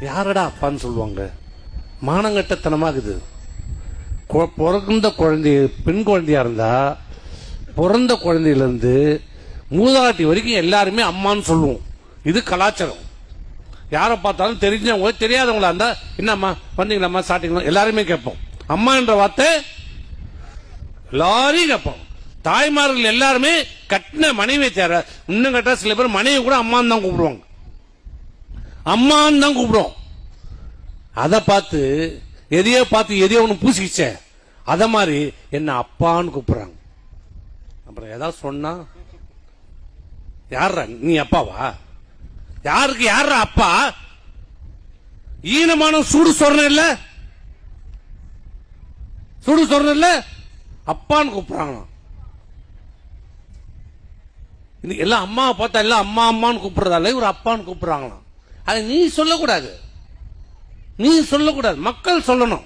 யாரடா அப்பான்னு சொல்லுவாங்க? மானங்கட்டத்தனமாகுது. கொ- பிறந்த குழந்தை பெண் குழந்தையா இருந்தா பிறந்த குழந்தையில இருந்து மூதாட்டி வரைக்கும் எல்லாருமே அம்மான்னு சொல்லுவோம். இது கலாச்சாரம். யாரை பார்த்தாலும் தெரிஞ்சவங்க தெரியாதவங்களா இருந்தா என்னம்மா வந்தீங்களாம்மா சாப்பிட்டீங்களா? எல்லாருமே கேட்போம். அம்மா என்ற வார்த்தை எல்லாரையும் கேட்போம். தாய்மார்கள் எல்லாருமே கட்டின மனைவியை தேர இன்னும் கேட்டா சில பேர் மனைவி கூட அம்மான்னு தான் கூப்பிடுவாங்க. அம்மான்னு தான் கூப்பிடும் அதை பார்த்து எதையோ பார்த்து எதையோ ஒன்று பூசிக்கிச்சே அத மாதிரி என்ன அப்பான்னு கூப்பிடுறாங்க. அப்புறம் ஏதாவது சொன்னா யாரா நீ அப்பாவா? யாருக்கு யாரா அப்பா? ஈனமான சூடு சொரணம் இல்ல. சூடு சொரணம் இல்ல? அப்பான்னு கூப்பிடுறாங்க இன்னைக்கு எல்லாம் அம்மாவை பார்த்தா எல்லாம் அம்மா அம்மான்னு கூப்பிடுறதால இவர் அப்பான்னு கூப்பிடுறாங்களாம். அதை நீ சொல்லக்கூடாது. நீ சொல்லக்கூடாது. மக்கள் சொல்லணும்.